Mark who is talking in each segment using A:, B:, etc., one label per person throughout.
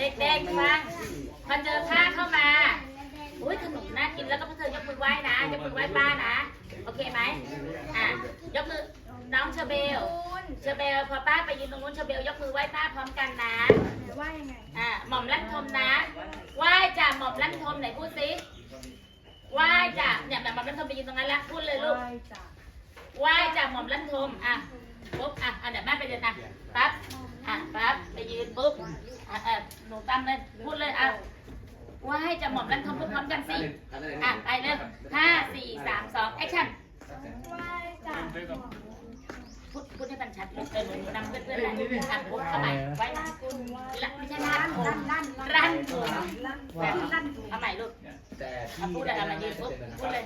A: เด็กๆฟังพอเจอผ้าเข้ามา อุ้ยขนมน่ากินแล้วก็พวกเธอยกมือไหว้นะ ยกมือไหว้ป้านะ โอเคไหมอะ ยกมือ น้องเชอเบล เชอเบล พอป้าไปยืนตรงนู้นเชอเบลยกมือไหว้ป้าพร้อมกันนะ
B: ว่ายังไง
A: อะ หม่อมลั่นทมนะ ไหว้จ่าหม่อมลั่นทมไหนพูดสิ ไหว้จ่าเนี่ยแบบหม่อมลั่นทมไปยืนตรงนั้นแล้วพูดเลยลูก
B: ไหว้จ้ะ
A: ไหว้จากหม่อมลั่นทม อะปุ๊บอะอะเดี๋ยวแม่ไปเดินอะปั๊บ อะปั๊บไปยืนปุ๊บอะอะหนูตามเลยพูดเลยอะไหว้จากหม่อมลั่นทมพูดพร้อมกันสิอะไปเลยห้าสี่สามสองแอคชั่น
B: ไหว้จ้ะ
A: พูดพูดให้มันชัดเลยเออหนูนำเพื่อนๆเลยอะปุ๊บเข้าไปไว้ละละไม่ใช่ลั่นทมลั่นทมแบบเอาใหม่ลูก
C: แต่
A: อะพูดอะไรมายืนปุ๊บพูดเลย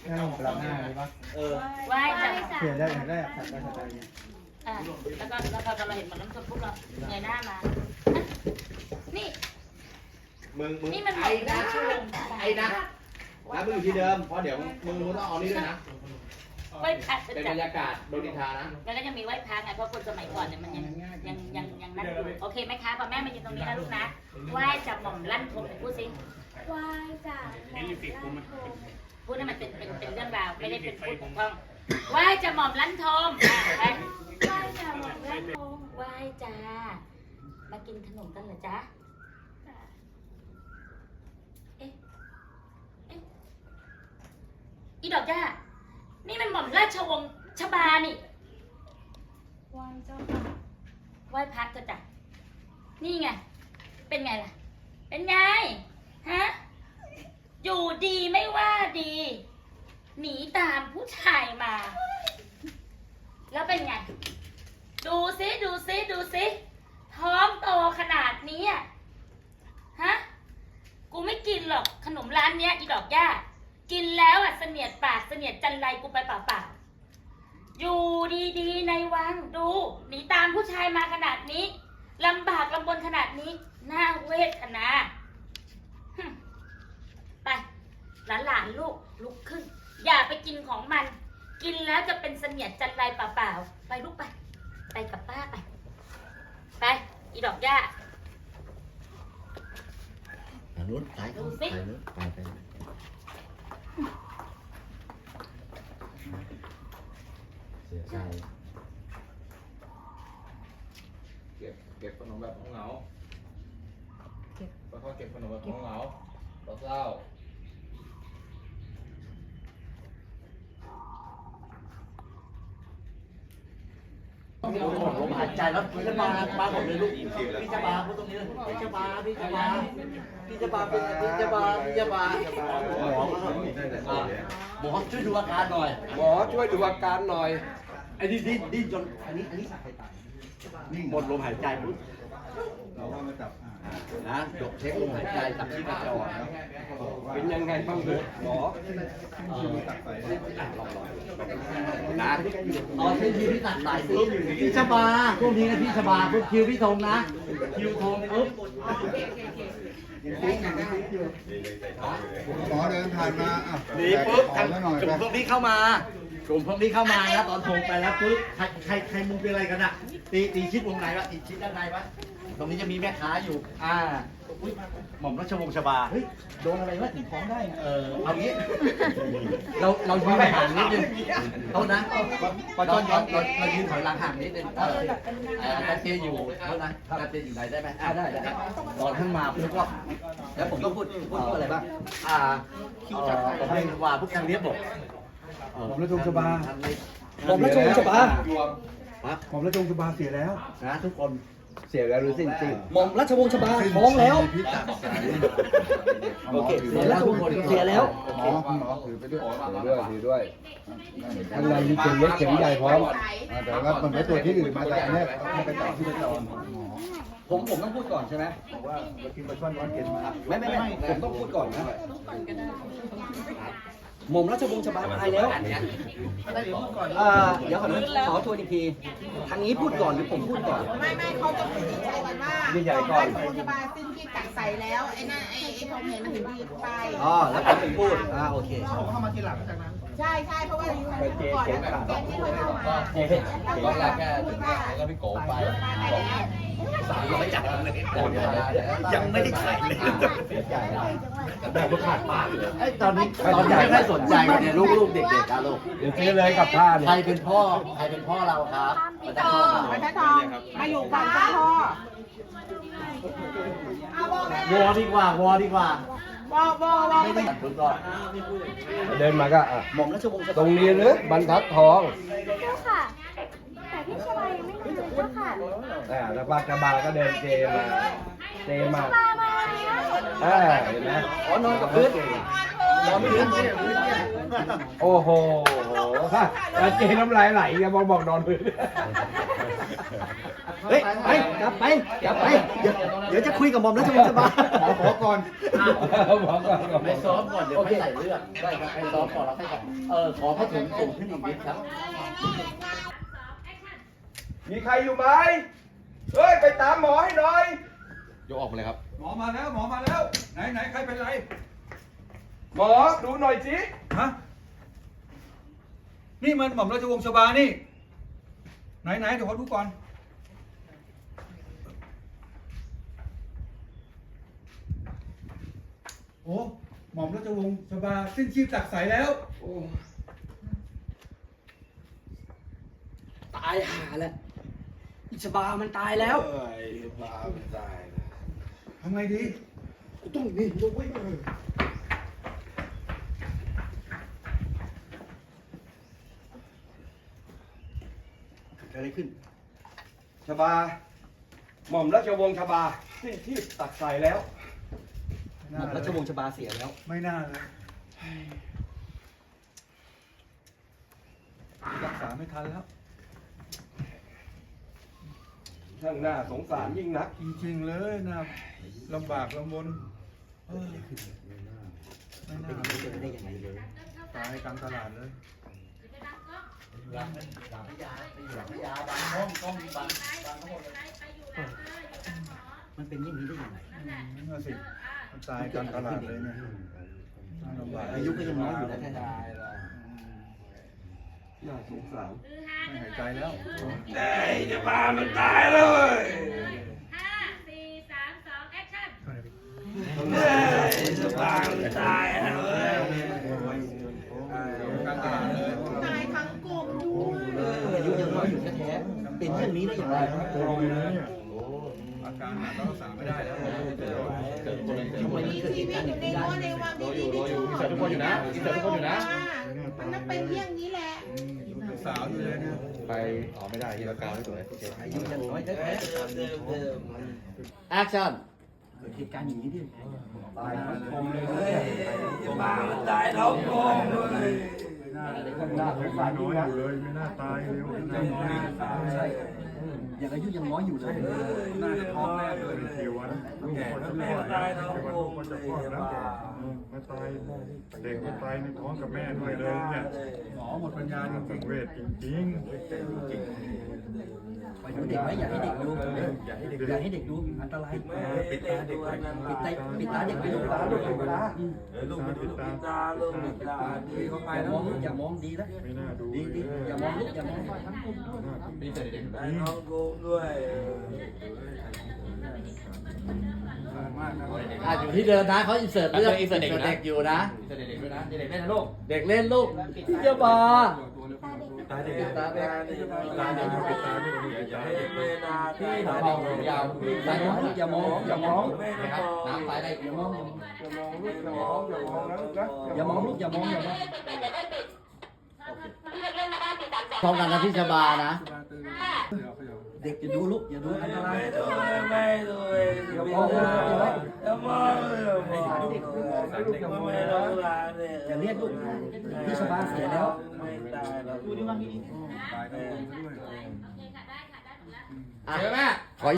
D: ให้ผมปรับหน้าดีปะ
C: เออ
A: ไหว้จาก
D: เขียนได้เขียนได้ถัดไปถัดไป
A: อะแล้วก็แล้วพอเราเห็นหม่อมลั่นทมปุ๊บเราเงยหน้ามาอะนี่
C: มึงมึง
A: นี่มันหม
C: ไอ้
A: ด
C: นะ
A: แล้วช่วง
C: ไอ้นะแล้วมึงอยู่ที่เดิมเพราะเดี๋ยวมึงมึงต้องเอานี่ด้วยนะ
A: ไหว้พระ
C: เป็น
A: จั
C: บรรยากาศโดนดินทานะ
A: แล้วก็ยังมีไหว้พระไงเพราะคนสมัยก่อนเนี่ยมันยังยังยังยังนั่นอยู่โอเคไหมคะพอแม่มายืนตรงนี้นะลูกนะไหว้จับหม่อมลั่นทมพูดสิ
B: ไหว้จ้ะหม่อมลั่นทม
A: พูดให้มันเป็นเป็นเป็นเรื่องราวไม่ได้เป็นพูดของท่องไหว้จับหม่อมลั่นทมอะไป
B: ไหว้จ้ะหม่อมลั่นทม
A: ไหว้จ้า มากินขนมกันเหรอจ๊ะ
B: จ้ะ
A: เอ๊ะ เอ๊ะ อีดอกย่า นี่มันหม่อมราชวงศ์ชบานี่
B: ไหว้เจ้าค่ะ
A: ไหว้พักเถอะจ้ะ นี่ไง เป็นไงล่ะ เป็นไง ฮะ อยู่ดีไม่ว่าดี หนีตามผู้ชายมา แล้วเป็นไง ดูซิดูซิดูซิท้องโตขนาดนี้อะฮะ กูไม่กินหรอกขนมร้านเนี้ยอีดอกย่า กินแล้วอะเสนียดปากเสนียดจันไรกูไปเปล่าๆ อยู่ดีๆในวังดูหนีตามผู้ชายมาขนาดนี้ลำบากลำบนขนาดนี้น่าเวทนาไปหลานๆลูกลุกขึ้น อย่าไปกินของมัน กินแล้วจะเป็นเสนียดจันไรเปล่าๆ ไปลูกไป ไปกับป้าไป ไป อีดอกย่า
C: อันนู้นไป
A: ดูสิ
C: ไปนู้นไปไปเสียใจ
E: เก็บเก็บขนมแบบเหงาเก็บ แล้วก็เก็บขนมแบบเหงาๆเศร้า
C: ลมหา ยใจแล้วพี่จะมาบาหมดเลยลูกพี่จะมาพูดตรงนี้เลยพี่จะมาพี่จะมาพี่จะมาเป็นพี่จะมาพี่จะมาหมออ่หมอช่วยดูอาการหน่อย
E: หมอช่วยดูอาการหน่อย
C: ไอ้นี่ดิ้นดิ้นจนอันนี้อันนี้นิ่หมดลมหายใจปุ๊บ นะจบเช็คลมหายใจจับชีพจร
E: เป็นยังไงบ้างเลยหมอ
C: นะตอ๋อที่พี่ตัดสายปุ๊บพี่ชบาพวกนี้นะพี่ชบาปุ๊บคิวพี่ธงนะ คิวธงปุ๊บ
D: หมอเดินผ่านมาอะ
C: หนีปุ๊บ
D: ขอแล้วหน่อย
C: กลุ่มพวกนี้เข้ามากลุ่มพวกนี้เข้ามาแล้วตอนธงไปแล้วปุ๊บใครใครใครมุงเป็นอะไรกันอะตีตีชิดวงไหนวะตีชิดด้านในวะ ตรงนี้จะมีแม่ค้าอยู่ อ่าอุ๊ยหม่อมราชวงศ์ชบา เฮ้ย โดนอะไรวะถึงท้องได้อะเออ เอางี้ เราเรายืนห่างนิดนึงโทษนะพอจอนย้อนเราเรายืนถอยหลังห่างนิดนึงเออเออการเตอยู่โทษนะการเตอยู่ไหนได้ไหมอ่าได้ได้ตอนขึ้นมาปุ๊บก็ แล้วผมก็พูดพูดพูดอะไรบ้าง อ่าคิวจัดผมเรียนว่าพวกทางเนี้ยบอก
D: ผมระจงชบา
C: ผมราชวงศ์ชบา
D: ผมระจงชบาเสียแล้ว
C: นะทุกคน เสียแล้วหรือสิ้นสิ้น
F: หม่อมราชวงศ์ชบาท้องแล้ว
D: พี่ตัดสาย
C: โอเคเสียแล้วทุกคน
F: เสียแล้ว
D: หมอคุณหมอถือไปด้วย
E: ถือด้วยถือด้วย
D: ข้างในมีเข็มเล็กเข็มใหญ่พร้อมอ่าแต่ว่ามันไปตรวจที่อื่นมาแต่อันเนี้ยให้ไปต่อที่ประจรหมอ
F: ผมผมต้องพูดก่อนใช่ไหม
D: บอกว่าเมื่อกี้มาช่อนวันเกณฑ์มา
F: ไม่ไม่ไม่ผมต้องพูดก่อนนะ หม่อมราชวงศ์ชบาตายแล้วอ่าเดี๋ยวขอขอทวนอีกที ทางนี้พูดก่อนหรือผมพูดก่อน
G: ไม่ไม่เขาจะพูดใหญ่กันว่า
F: นี่ใหญ่ก่อน
G: โรงพยาบาลสิ้นที่กัดใส่แล้วไอ้นั่นไอ้ไอ้ผมเห็นมันถึงรีบไป
F: อ๋อแล้วผมถึงพูดอ่าโอเค
G: ผมเข้ามาทีหลังจากนั้น ใช่ใช่เพราะว่าอยู่ก่อนแล้วแกไม่ค่อยเข้ามา
C: เจ๊
E: ตอนแรกแค่แล้วก็พี่โกไป
F: สามร้อยจับเลยยังไม่ได้ไข่เลยแบบว่าขาดปากเลยไอ้ตอนนี้ตอนนี้ไม่ค่อยสนใจกันเนี่ยลูกๆเด็กๆอะลูก
H: เดี๋ยวซื้อเลยกับผ้าเนี่ย
F: ใครเป็นพ่อใครเป็นพ่อเราครับ
G: พี่ทองไปพระทองมาอยู่ฝั่งเจ้าพ่อเอาบอกแม่
F: วอดีกว่าวอดีกว่า
G: บอกบอกบอก
F: ไม่
G: ไป
F: ได้ทุกก่อน
H: เดินมาก็อะ
C: หม่อมราชวงศ์ช
H: ตรงนี้หรือบรรทัดทอง
B: เจ้าค่ะ แต่พี่ชบายังไม่มาเลยเจ้าค่ะ
H: อ่าแล้วบากระบาก็เดินเจมาเจมา
B: มามาแล้ว
H: อ่าเห็นไหม
C: อ๋อนอนกับพื้นนอนพื้น
H: โอ้โหแล้วเจน้ำลายไหลอย่าบอกบอกนอนพื้น
C: เฮ้ยไปกลับไปกลับไป เดี๋ยวเดี๋ยวจะคุยกับหม่อมราชวงศ์ชบา
H: ขอก่อนบอกก่อน
F: ไปซ้อมก่อนเดี๋ยวไม่ใส่เลือดได้ครับไปซ้อมก่อนแล้วให้ก่อนเออขอพระถุงสูงขึ้นอีกนิดครับ
H: มีใครอยู่ไหมเฮ้ยไปตามหมอให้หน่อย
E: ยกออกมาเลยครับ
A: หมอมาแล้วหมอมาแล้ว ไหนไหนใครเป็นไร
H: หมอดูหน่อยสิ
A: ฮะนี่มันหม่อมราชวงศ์ชบานี่ ไหนไหนเดี๋ยวขอดูก่อน โอ้หม่อมราชวงศ์ชบาสิ้นชีพจากสายแล้ว
C: ตายห่าแล้วอิชบามันตายแล้ว
A: ทำไงดี
C: ต้องนี่ต้องไว้เกิดอะไรขึ้น
H: ชบา หม่อมราชวงศ์ชบา สิ้นชีพตักใส่แล้ว
C: หม่อมราชวงศ์ชบาเสียแล้ว
A: ไม่น่าเลยรักษาไม่ทันแล้ว
H: ช่างน่าสงสารยิ่งนัก
A: จริงๆเลยนะลำบากลำบนเออไม่น่า
C: เป็นอย่างนี้จะได้ยังไง
A: ตายกลางตลาดเลย
F: หลังหลังพยาหลังพยาบางห้องต้องมีบางบางทั้งหมดเลย
C: มันเป็นอย่างนี้ได้ยังไง
A: นั่นนะสิมัน ตายกลางตลาดเลยเนี่ยน่าลำบาก
C: อายุก็ยังน้อยอยู่นะแท้
H: น่าสงสาร
A: ไม่หายใจแล้วกลางตลาดเลย
G: ตายทั้งกลุ่มดู
C: ๆอายุยังน้อยอยู่แท้ๆเป็นอย่างนี้ได้ยังไง
A: อาการหนักก็รักษาไม่ได้แล้ว
C: วันเกิดเห
G: ชี
C: ตุ
G: วิ
C: กา
G: ตอ
C: ยู่
G: ใน
C: นี้ได้
G: วังดีที่ชอบ
E: ทุกคนอยู่นะอินเสิร์ตทุกคนอยู่นะ
G: มันต้องเป็นอย่างนี้แหละ
A: เป็นสาวอยู่เลยนี่ย
E: ไปออกไม่ได้ที่ละกาวไม่สวย
C: อายุยังน้อยแท้
F: แอคชั่น
C: เกิดเหตุการณ์อย่างนี้ได้ยังไง
H: ตายทั้งกลมเลย
A: ไม่น่า
H: น่าสงสารยิ่งนัก
C: อย่างอายุยังน้อยอยู่เลย
A: น่าจะท้องแน่เลย
I: แม่ตายแล้วผมจะพ่อแล้วมาตายเด็กมาตายในท้องกับแม่ด้วยเลยเนี่ย
A: หมอหมดปัญญาจ
I: สั
A: ริ
I: ง
A: ง
I: เวชจริง
C: ไปดูเด็กไว้อย่าให้เด็กดูอย่าให้เด็กอย่าให้เด็กดูอันตรายปิดตาเด็กปิดตาปิดตาเด็กปิดตาลูกปิดตา
I: ๆลูกมันติดตาม
A: ๆเขาไป
C: อย่า
A: แล้
C: ม
A: ว
C: องลูกอย่ามองดีนะ
I: ไม่น่าดู
C: ดีดีอย่ามองลูกอย่ามอง
E: มีแต่เด็ก
F: อ่ะอยู่ที่เดิมนะเขาอินเสิร์ตเลือดอินเสิร์ตเด็กอยู่นะ
E: มีแต่เด็กด้วยนะ เด็กเล่นนะลูก
F: เด็กเล่นลูกเจ้าบา
I: ตาเด็กตาเด็กตาเด็กปิดตาไม่ดูอย่าให้เด็ก
E: ที่หนองทองยาว
C: อย่ามองลูกอย่ามองอย่ามอง
E: นะครับน้ำไปได้
C: อย่ามอง
H: อย่ามองลูกอย่ามองอย่ามองนะลูกนะ
C: อย่ามองลูกอย่ามองอย่ามอง
F: พร้อมกันนะพี่ชบานะ
C: เด็กอย่าดูลูกอย่าดูอันตราย
H: อย่ามองลูกอย่ามองลูกอย่ามองนะ
C: อย่าเรียกลูกพี่ชบาเสียแล้ว
A: ตายทั้งคนด้วย
F: อะแม่ขอ